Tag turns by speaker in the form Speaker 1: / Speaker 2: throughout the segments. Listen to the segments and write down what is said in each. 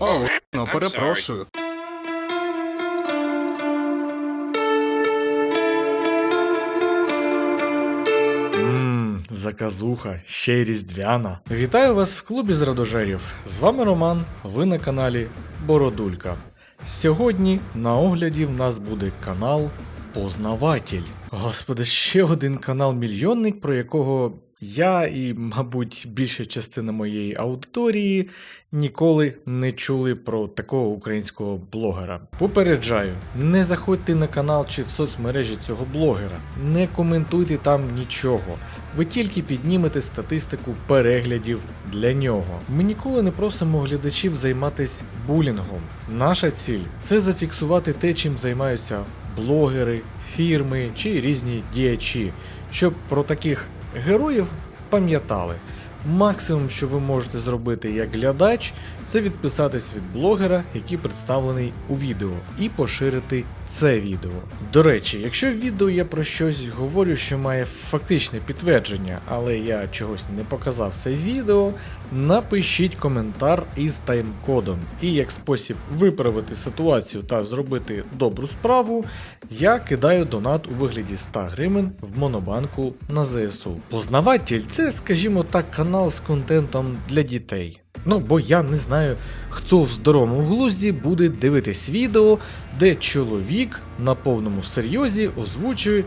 Speaker 1: О, ну перепрошую.
Speaker 2: Ммм, заказуха, ще й різдвяна. Вітаю вас в клубі з радожерів. З вами Роман, ви на каналі Бородулька. Сьогодні на огляді в нас буде канал Познаватель. Господи, ще один канал мільйонник, про якого я і, мабуть, більша частина моєї аудиторії ніколи не чули про такого українського блогера. Попереджаю, не заходьте на канал чи в соцмережі цього блогера, не коментуйте там нічого. Ви тільки піднімете статистику переглядів для нього. Ми ніколи не просимо глядачів займатися булінгом. Наша ціль це зафіксувати те, чим займаються блогери, фірми чи різні діячі, щоб про таких героїв пам'ятали. Максимум, що ви можете зробити як глядач, це відписатись від блогера, який представлений у відео, і поширити це відео. До речі, якщо в відео я про щось говорю, що має фактичне підтвердження, але я чогось не показав це відео, напишіть коментар із тайм-кодом. І як спосіб виправити ситуацію та зробити добру справу, я кидаю донат у вигляді 100 гривень в монобанку на ЗСУ. Познаватель це, скажімо так, канал з контентом для дітей. Ну, бо я не знаю, хто в здоровому глузді буде дивитись відео, де чоловік на повному серйозі озвучує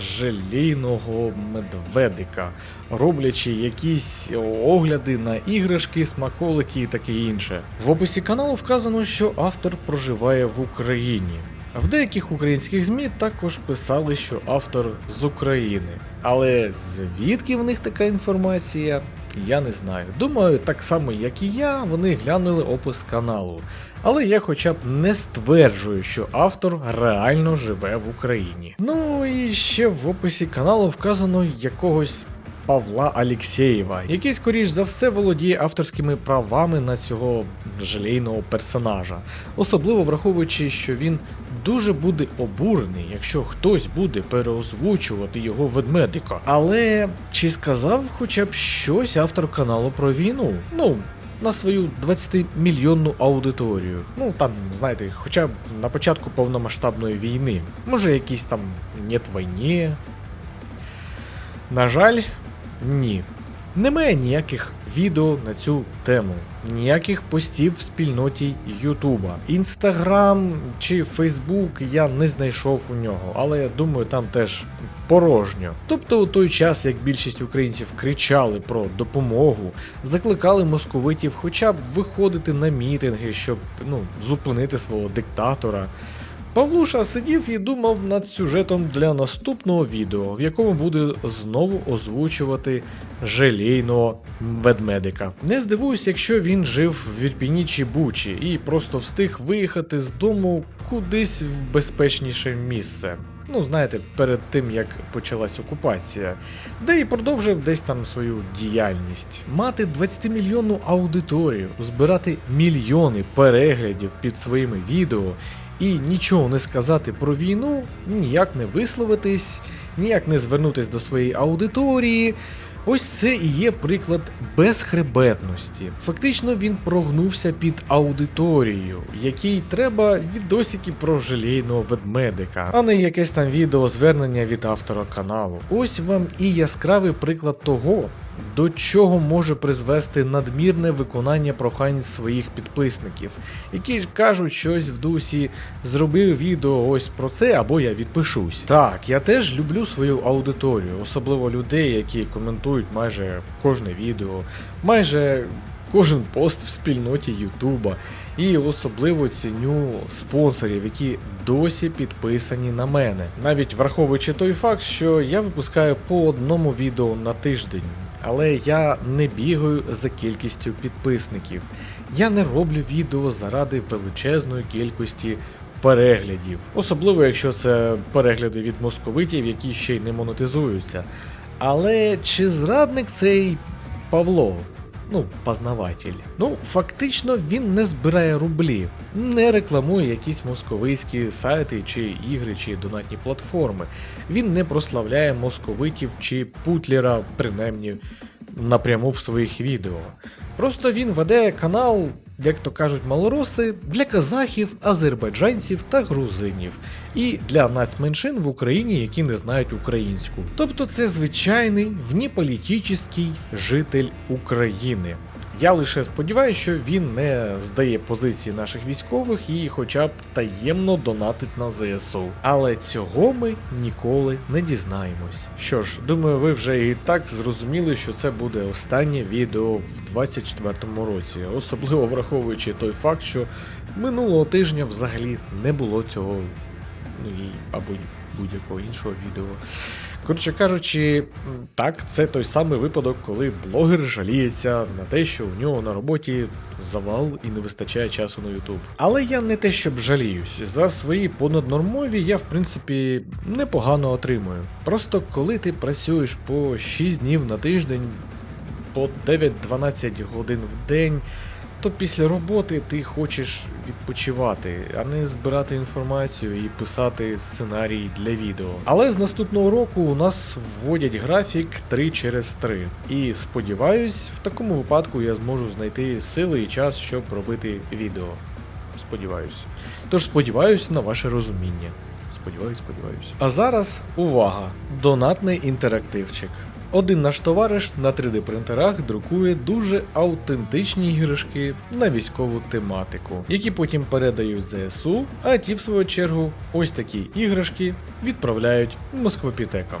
Speaker 2: желійного медведика, роблячи якісь огляди на іграшки, смаколики і таке інше. В описі каналу вказано, що автор проживає в Україні. В деяких українських ЗМІ також писали, що автор з України. Але звідки в них така інформація, я не знаю. Думаю, так само як і я, вони глянули опис каналу. Але я хоча б не стверджую, що автор реально живе в Україні. Ну і ще в описі каналу вказано якогось. Павла Алєксєєва, який, скоріш за все, володіє авторськими правами на цього жалейного персонажа, особливо враховуючи, що він дуже буде обурений, якщо хтось буде переозвучувати його ведмедика. Але чи сказав хоча б щось автор каналу про війну? Ну. На свою 20-мільйонну аудиторію. Ну там, знаєте, хоча б на початку повномасштабної війни. Може, якийсь там «Нет війні». На жаль, ні. Немає ніяких відео на цю тему, ніяких постів в спільноті Ютуба. Інстаграм чи Фейсбук я не знайшов у нього, але я думаю, там теж порожньо. Тобто у той час, як більшість українців кричали про допомогу, закликали московитів хоча б виходити на мітинги, щоб ну, зупинити свого диктатора. Павлуша сидів і думав над сюжетом для наступного відео, в якому буде знову озвучувати желейного ведмедика. Не здивуюсь, якщо він жив в Вірпіні чи Бучі і просто встиг виїхати з дому кудись в безпечніше місце. Ну, знаєте, перед тим як почалась окупація, де і продовжив десь там свою діяльність. Мати 20-мільйонну аудиторію, збирати мільйони переглядів під своїми відео і нічого не сказати про війну, ніяк не висловитись, ніяк не звернутись до своєї аудиторії. Ось це і є приклад безхребетності. Фактично він прогнувся під аудиторію, якій треба відосики про желейного ведмедика, а не якесь там відео звернення від автора каналу. Ось вам і яскравий приклад того, до чого може призвести надмірне виконання прохань своїх підписників, які кажуть щось в дусі, зробив відео ось про це, або я відпишусь. Так, я теж люблю свою аудиторію, особливо людей, які коментують майже кожне відео, майже кожен пост в спільноті Ютуба. І особливо ціню спонсорів, які досі підписані на мене, навіть враховуючи той факт, що я випускаю по одному відео на тиждень. Але я не бігаю за кількістю підписників. Я не роблю відео заради величезної кількості переглядів, особливо якщо це перегляди від московитів, які ще й не монетизуються. Але чи зрадник цей Павло? Ну, познаватель. Ну, фактично він не збирає рублі, не рекламує якісь московицькі сайти чи ігри, чи донатні платформи. Він не прославляє московитів чи путлера, принаймні напряму в своїх відео. Просто він веде канал як то кажуть малороси, для казахів, азербайджанців та грузинів, і для нацменшин в Україні, які не знають українську. Тобто це звичайний внеполітичний житель України. Я лише сподіваюся, що він не здає позиції наших військових і хоча б таємно донатить на ЗСУ. Але цього ми ніколи не дізнаємось. Що ж, думаю, ви вже і так зрозуміли, що це буде останнє відео в 24-му році, особливо враховуючи той факт, що минулого тижня взагалі не було цього, ну і або будь-якого іншого відео. Коротше кажучи, так, це той самий випадок, коли блогер жаліється на те, що у нього на роботі завал і не вистачає часу на YouTube. Але я не те, щоб жаліюсь. За свої понаднормові я, в принципі, непогано отримую. Просто коли ти працюєш по 6 днів на тиждень, по 9-12 годин в день, то після роботи ти хочеш відпочивати, а не збирати інформацію і писати сценарій для відео. Але з наступного року у нас вводять графік 3 через 3. І сподіваюсь, в такому випадку я зможу знайти сили і час, щоб робити відео. Сподіваюсь. Тож сподіваюсь на ваше розуміння. Сподіваюсь, сподіваюсь. А зараз увага! Донатний інтерактивчик. Один наш товариш на 3D принтерах друкує дуже автентичні іграшки на військову тематику, які потім передають ЗСУ, а ті, в свою чергу, ось такі іграшки відправляють москвопітекам.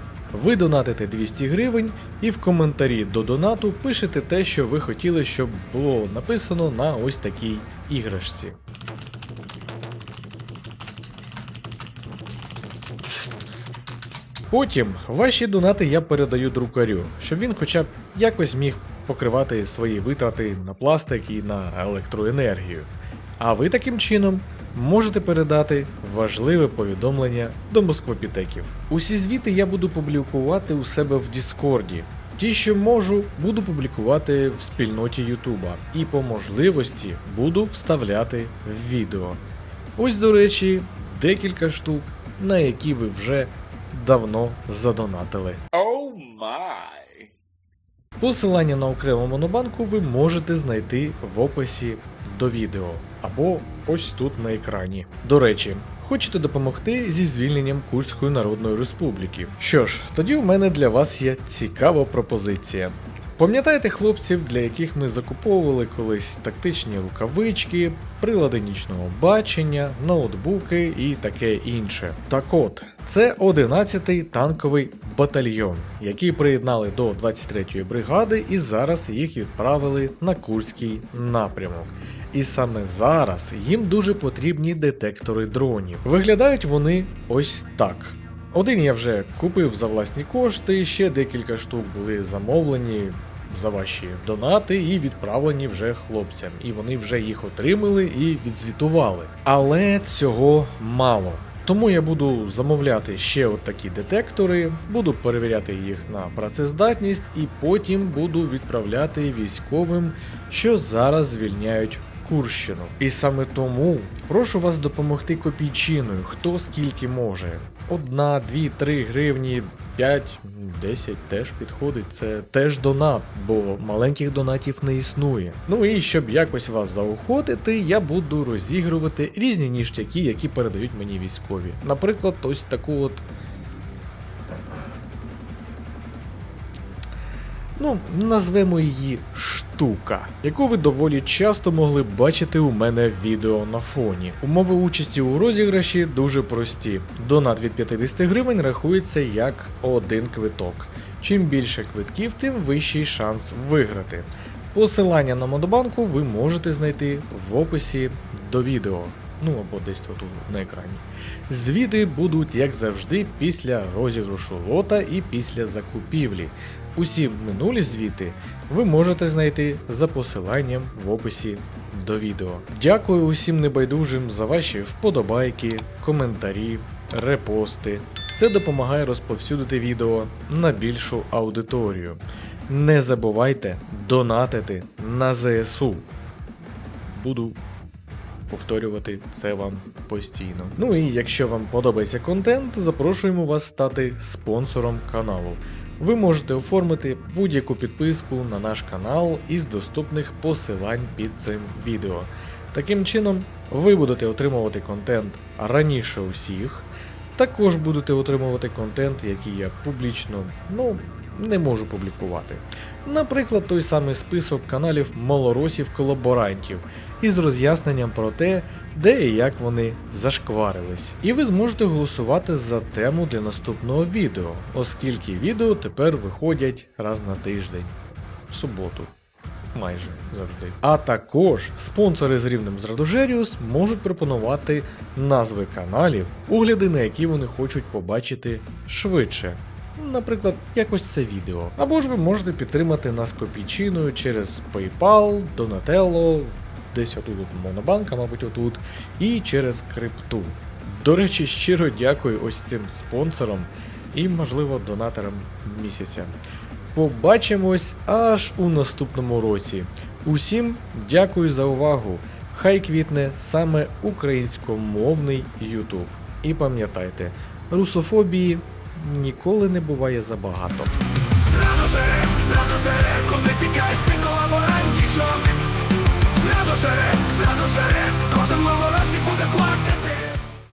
Speaker 2: Ви донатите 200 гривень і в коментарі до донату пишете те, що ви хотіли, щоб було написано на ось такій іграшці. Потім ваші донати я передаю друкарю, щоб він хоча б якось міг покривати свої витрати на пластик і на електроенергію. А ви таким чином можете передати важливе повідомлення до москвопітеків. Усі звіти я буду публікувати у себе в Діскорді. Ті, що можу, буду публікувати в спільноті Ютуба і по можливості буду вставляти в відео. Ось, до речі, декілька штук, на які ви вже давно задонатили.
Speaker 3: Oh my.
Speaker 2: Посилання на окрему монобанку ви можете знайти в описі до відео або ось тут на екрані. До речі, хочете допомогти зі звільненням Курської Народної Республіки? Що ж, тоді у мене для вас є цікава пропозиція. Пам'ятаєте хлопців, для яких ми закуповували колись тактичні рукавички, прилади нічного бачення, ноутбуки і таке інше? Так от, це 11-й танковий батальйон, який приєднали до 23-ї бригади і зараз їх відправили на Курський напрямок. І саме зараз їм дуже потрібні детектори дронів. Виглядають вони ось так. Один я вже купив за власні кошти, ще декілька штук були замовлені за ваші донати і відправлені вже хлопцям. І вони вже їх отримали і відзвітували. Але цього мало. Тому я буду замовляти ще от такі детектори, буду перевіряти їх на працездатність і потім буду відправляти військовим, що зараз звільняють Курщину. І саме тому прошу вас допомогти копійчиною, хто скільки може. Одна, дві, три гривні, 5, 10 теж підходить. Це теж донат, бо маленьких донатів не існує. Ну і щоб якось вас заохотити, я буду розігрувати різні ніштяки, які передають мені військові. Наприклад, ось таку от. Ну, назвемо її штука, яку ви доволі часто могли бачити у мене відео на фоні. Умови участі у розіграші дуже прості. Донат від 50 гривень рахується як один квиток. Чим більше квитків, тим вищий шанс виграти. Посилання на Модобанку ви можете знайти в описі до відео. ну або десь отут на екрані. Звіти будуть, як завжди, після розіграшу лота і після закупівлі. Усі минулі звіти ви можете знайти за посиланням в описі до відео. Дякую усім небайдужим за ваші вподобайки, коментарі, репости. Це допомагає розповсюдити відео на більшу аудиторію. Не забувайте донатити на ЗСУ. Буду повторювати це вам постійно. Ну і якщо вам подобається контент, запрошуємо вас стати спонсором каналу. Ви можете оформити будь-яку підписку на наш канал із доступних посилань під цим відео. Таким чином, ви будете отримувати контент раніше усіх. Також будете отримувати контент, який я публічно ну, не можу публікувати. Наприклад, той самий список каналів малоросів-колаборантів із роз'ясненням про те, де і як вони зашкварились. І ви зможете голосувати за тему для наступного відео, оскільки відео тепер виходять раз на тиждень в суботу. Майже завжди. А також спонсори з рівнем з Радожеріус можуть пропонувати назви каналів, огляди на які вони хочуть побачити швидше. Наприклад, якось це відео. Або ж ви можете підтримати нас копійчиною через PayPal, Donatello, десь отут от Монобанка, мабуть, отут, і через крипту. До речі, щиро дякую ось цим спонсорам і, можливо, донаторам місяця. Побачимось аж у наступному році. Усім дякую за увагу. Хай квітне саме українськомовний YouTube. І пам'ятайте, русофобії ніколи не буває забагато.
Speaker 4: Зраду жереб, зраду жереб, куди тікаєш жире, свято жире, кожен мало разі буде плакати.